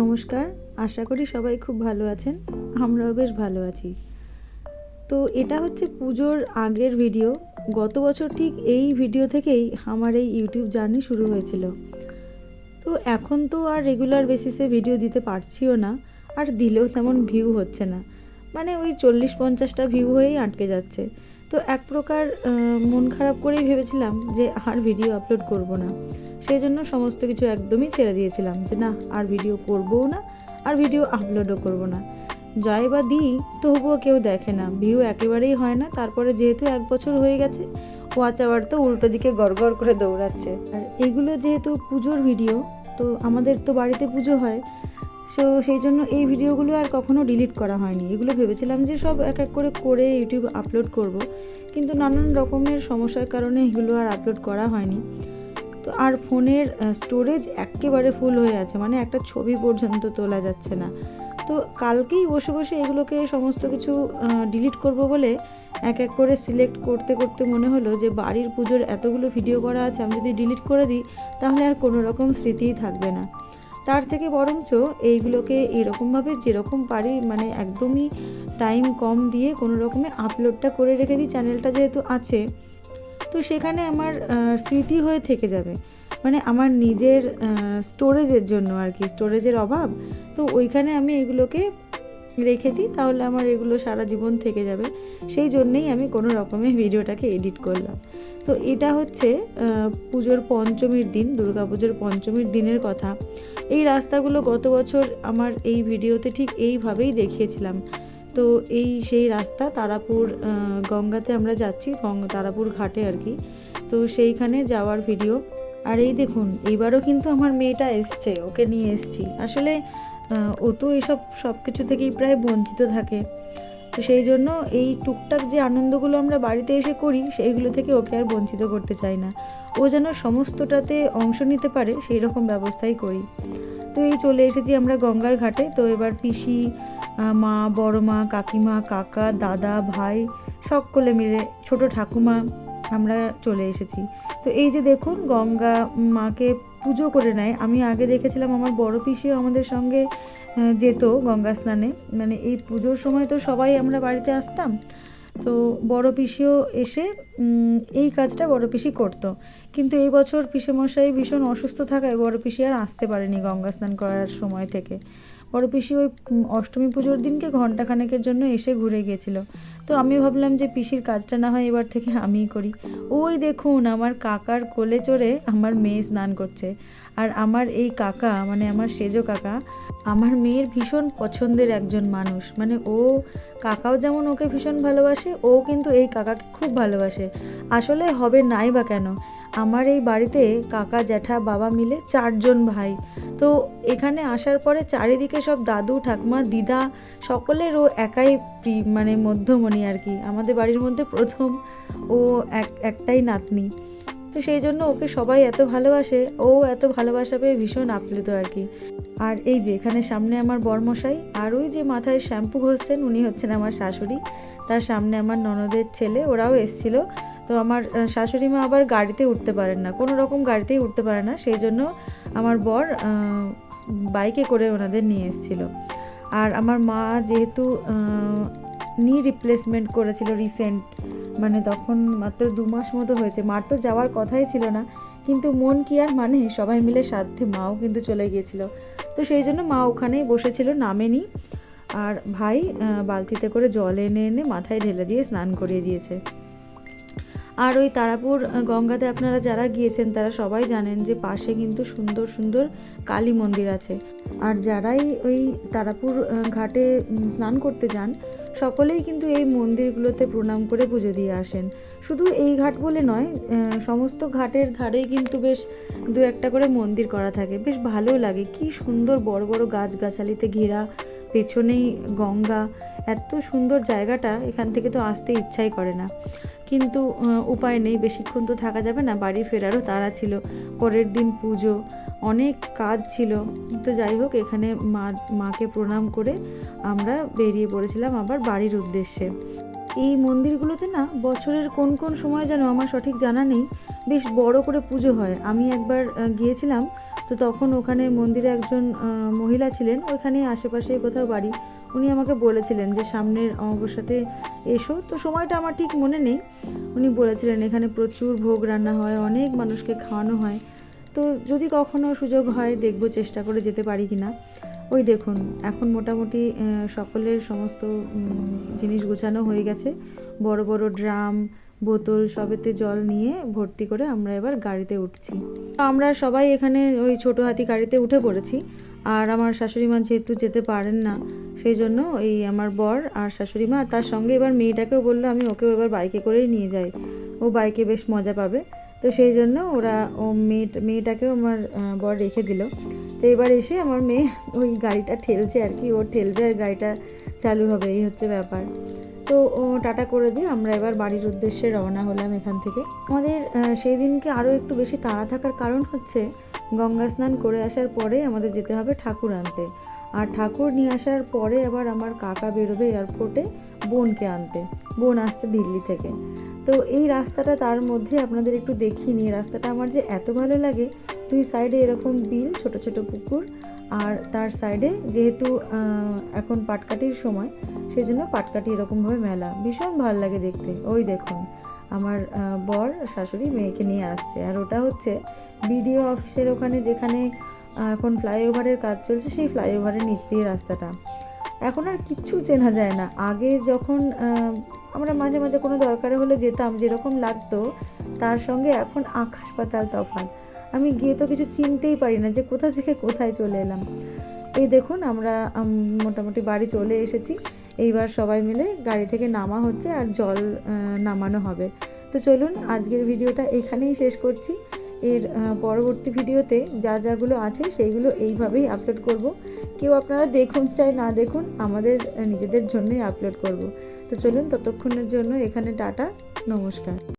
নমস্কার, আশা করি সবাই খুব ভালো আছেন, আমরাও বেশ ভালো আছি। তো এটা হচ্ছে পুজোর আগের ভিডিও, গত বছর ঠিক এই ভিডিও থেকেই আমার এই ইউটিউব জার্নি শুরু হয়েছিল। তো এখন তো আর রেগুলার বেসিসে ভিডিও দিতে পারছিও না, আর দিলেও তেমন ভিউ হচ্ছে না। মানে ওই চল্লিশ পঞ্চাশটা ভিউ হয়েই আটকে যাচ্ছে। তো এক প্রকার মন খারাপ করেই ভেবেছিলাম যে আর ভিডিও আপলোড করব না। সেই জন্য সমস্ত কিছু একদমই ছেড়ে দিয়েছিলাম যে না, আর ভিডিও করবও না, আর ভিডিও আপলোডও করব না। যাই বা দিই, তবুও কেউ দেখে না। ভিউ একেবারেই হয় না। তারপরে যেহেতু এক বছর হয়ে গেছে ওয়াচ আওয়ার তো উল্টো দিকে গড়গড় করে দৌড়াচ্ছে। আর এগুলো যেহেতু পুজোর ভিডিও তো আমাদের তো বাড়িতে পুজো হয় সো সেই জন্য এই ভিডিওগুলো আর কখনো ডিলিট করা হয়নি। এগুলো ভেবেছিলাম যে সব এক এক করে করে ইউটিউব আপলোড করব, কিন্তু নানান রকমের সমস্যার কারণে এগুলো আর আপলোড করা হয়নি। তো আর ফোনের স্টোরেজ একেবারে ফুল হয়ে আছে মানে একটা ছবি পর্যন্ত তোলা যাচ্ছে না। তো কালকেই বসে বসে এগুলোকে সমস্ত কিছু ডিলিট করব বলে এক এক করে সিলেক্ট করতে করতে মনে হলো যে বাড়ির পুজোর এতগুলো ভিডিও করা আছে, আমি যদি ডিলিট করে দিই, তাহলে আর কোনো রকম স্মৃতিই থাকবে না। তার থেকে বরঞ্চ এইগুলোকে এরকমভাবে যেরকম পারি মানে একদমই টাইম কম দিয়ে কোনো রকমে আপলোডটা করে রেখে দিই চ্যানেলটা যেহেতু আছে। তো সেখানে আমার স্মৃতি হয়ে থেকে যাবে। মানে আমার নিজের স্টোরেজের জন্য আর কি স্টোরেজের অভাব। তো ওইখানে আমি এগুলোকে রেখে দিই, তাহলে আমার এগুলো সারা জীবন থেকে যাবে। সেই জন্যেই আমি কোনো রকমে ভিডিওটাকে এডিট করলাম। তো এটা হচ্ছে পুজোর পঞ্চমীর দিন, দুর্গা পুজোর পঞ্চমীর দিনের কথা। এই রাস্তাগুলো গত বছর আমার এই ভিডিওতে ঠিক এইভাবেই দেখিয়েছিলাম। তো এই সেই রাস্তা তারাপুর গঙ্গাতে আমরা যাচ্ছি তারাপুর ঘাটে আর কি। তো সেইখানে যাওয়ার ভিডিও। আর এই দেখুন, এইবারও কিন্তু আমার মেয়েটা এসছে, ওকে নিয়ে এসছি। আসলে ও তো এইসব সব কিছু থেকেই প্রায় বঞ্চিত থাকে। তো সেই জন্য এই টুকটাক যে আনন্দগুলো আমরা বাড়িতে এসে করি, সেইগুলো থেকে ওকে আর বঞ্চিত করতে চাই না। ও যেন সমস্তটাতে অংশ নিতে পারে, সেই রকম ব্যবস্থাই করি। তো এই চলে এসেছি আমরা গঙ্গার ঘাটে। তো এবার পিসি মা, বড় মা, কাকিমা, কাকা, দাদা, ভাই, সকলে মিলে ছোট ঠাকুমা আমরা চলে এসেছি। তো এই যে দেখুন, গঙ্গা মাকে পুজো করে নেয়। আমি আগে দেখেছিলাম আমার বড় পিসিও আমাদের সঙ্গে যেত গঙ্গা স্নানে। মানে এই পুজোর সময় তো সবাই আমরা বাড়িতে আসতাম। তো বড় পিসিও এসে এই কাজটা বড় পিসি করতো। কিন্তু এই বছর পিসেমশাই ভীষণ অসুস্থ থাকায় বড় পিসি আর আসতে পারেনি গঙ্গা স্নান করার সময় থেকে। বড় পিসি ওই অষ্টমী পুজোর দিনকে ঘন্টাখানেকের জন্য এসে ঘুরে গিয়েছিল। তো আমি ভাবলাম যে পিসির কাজটা না হয় এবার থেকে আমিই করি। ওই দেখুন, আমার কাকার কোলে চড়ে আমার মেয়ে স্নান করছে। আর আমার এই কাকা মানে আমার সেজো কাকা, আমার মেয়ের ভীষণ পছন্দের একজন মানুষ। মানে ও, কাকাও যেমন ওকে ভীষণ ভালোবাসে, ও কিন্তু এই কাকাকে খুব ভালোবাসে। আসলে হবে নাই বা কেন? আমার এই বাড়িতে কাকা, জ্যাঠা, বাবা মিলে চারজন ভাই। তো এখানে আসার পরে চারিদিকে সব দাদু, ঠাকুমা, দিদা সকলেরও একাই মানে মধ্যমণি আর কি। আমাদের বাড়ির মধ্যে প্রথম ও এক, একটাই নাতনি। তো সেই জন্য ওকে সবাই এত ভালোবাসে, ও এত ভালোবাসা পেয়ে ভীষণ আপ্লুত আর কি। আর এই যে এখানে সামনে আমার বরমশাই, আর ওই যে মাথায় শ্যাম্পু ঘষছেন উনি হচ্ছেন আমার শাশুড়ি। তার সামনে আমার ননদের ছেলে, ওরাও এসছিল। তো আমার শাশুড়ি মা আবার গাড়িতে উঠতে পারেন না। কোনো রকম গাড়িতেই উঠতে পারে না, সেই জন্য আমার বর বাইকে করে ওনাদের নিয়ে এসেছিল। আর আমার মা যেহেতু নি রিপ্লেসমেন্ট করেছিল রিসেন্ট মানে তখন মাত্র দু মাস মতো হয়েছে। মার তো যাওয়ার কথাই ছিল না, কিন্তু মন কি আর মানে সবাই মিলে সাধ্যে মাও কিন্তু চলে গিয়েছিল। তো সেই জন্য মা ওখানেই বসেছিল, নামেনি। আর ভাই বালতিতে করে জল এনে এনে মাথায় ঢেলে দিয়ে স্নান করিয়ে দিয়েছে। আর ওই তারাপুর গঙ্গাতে আপনারা যারা গিয়েছেন, তারা সবাই জানেন যে পাশে কিন্তু সুন্দর সুন্দর কালী মন্দির আছে। আর যারাই ওই তারাপুর ঘাটে স্নান করতে যান, সকলেই কিন্তু এই মন্দিরগুলোতে প্রণাম করে পুজো দিয়ে আসেন। শুধু এই ঘাট বলে নয় সমস্ত ঘাটের ধারেই কিন্তু বেশ দু একটা করে মন্দির করা থাকে। বেশ ভালো লাগে। কি সুন্দর বড় বড় গাছগাছালিতে ঘেরা, পেছনেই গঙ্গা। এত সুন্দর জায়গাটা এখান থেকে তো আসতে ইচ্ছাই করে না। কিন্তু উপায় নেই। বেশিক্ষণ তো থাকা যাবে না, বাড়ি ফেরারও তাড়া ছিল। পরের দিন পুজো, অনেক কাজ ছিল। তো যাই হোক, এখানে মা, মাকে প্রণাম করে আমরা বেরিয়ে পড়েছিলাম আবার বাড়ির উদ্দেশ্যে। এই মন্দিরগুলোতে না, বছরের কোন কোন সময় যেন আমার সঠিক জানা নেই। বেশ বড় করে পুজো হয়। আমি একবার গিয়েছিলাম, তো তখন ওখানে মন্দিরে একজন মহিলা ছিলেন। ওইখানে আশেপাশে কোথাও বাড়ি। উনি আমাকে বলেছিলেন যে সামনের অমাবস্যাতে এসো। তো সময়টা আমার ঠিক মনে নেই। উনি বলেছিলেন, এখানে প্রচুর ভোগ রান্না হয়, অনেক মানুষকে খাওয়ানো হয়। তো যদি কখনো সুযোগ হয়, দেখব চেষ্টা করে যেতে পারি কি না ওই দেখুন, এখন মোটামুটি সকলের সমস্ত জিনিস গোছানো হয়ে গেছে। বড় বড় ড্রাম, বোতল সবেতে জল নিয়ে ভর্তি করে আমরা এবার গাড়িতে উঠছি। তো আমরা সবাই এখানে ওই ছোট হাতি গাড়িতে উঠে পড়েছি। আর আমার শাশুড়ি মা যেহেতু যেতে পারেন না, সেই জন্য এই আমার বর আর শাশুড়ি মা তার সঙ্গে এবার মেয়েটাকেও বলল আমি ওকেও এবার বাইকে করেই নিয়ে যাই। ও বাইকে বেশ মজা পাবে। তো সেই জন্য ওরা ও মেয়ে মেয়েটাকেও আমার বর রেখে দিল। তো এবার এসে আমার মেয়ে ওই গাড়িটা ঠেলছে আর কি। ও ঠেলবে আর গাড়িটা চালু হবে, এই হচ্ছে ব্যাপার। তো ও টাটা করে দিয়ে আমরা এবার বাড়ির উদ্দেশ্যে রওনা হলাম এখান থেকে। আমাদের সেই দিনকে আরও একটু বেশি তাড়া থাকার কারণ হচ্ছে গঙ্গা স্নান করে আসার পরে আমাদের যেতে হবে ঠাকুর আনতে। আর ঠাকুর নিয়ে আসার পরে আবার আমার কাকা বেরোবে এয়ারপোর্টে বোনকে আনতে। বোন আসছে দিল্লি থেকে। তো এই রাস্তাটা তার মধ্যে আপনাদের একটু দেখিয়ে নিই। রাস্তাটা আমার যে এত ভালো লাগে, দুই সাইডে এরকম বিল, ছোট ছোট পুকুর আর তার সাইডে যেহেতু এখন পাটকাঠির সময় সেই জন্য পাটকাঠি এরকমভাবে মেলা। ভীষণ ভালো লাগে দেখতে। ওই দেখুন, আমার বর, শাশুড়ি মেয়েকে নিয়ে আসছে। আর ওটা হচ্ছে বিডিও অফিসের ওখানে যেখানে এখন ফ্লাইওভারের কাজ চলছে, সেই ফ্লাইওভারের নিচ দিয়ে রাস্তাটা। এখন আর কিচ্ছু চেনা যায় না। আগে যখন আমরা মাঝে মাঝে কোনো দরকারে হলে যেতাম, যেরকম লাগতো, তার সঙ্গে এখন আকাশ পাতাল তফাৎ। আমি গিয়ে তো কিছু চিনতেই পারি না যে কোথা থেকে কোথায় চলে এলাম। এই দেখুন, আমরা মোটামুটি বাড়ি চলে এসেছি। এইবার সবাই মিলে গাড়ি থেকে নামা হচ্ছে আর জল নামানো হবে। তো চলুন, আজকের ভিডিওটা এখানেই শেষ করছি। এর পরবর্তী ভিডিওতে যা যাগুলো আছে সেইগুলো এইভাবেই আপলোড করব। কেউ আপনারা দেখুন চাই না দেখুন, আমাদের নিজেদের জন্যই আপলোড করব। তো চলুন ততক্ষণের জন্য এখানে টাটা, নমস্কার।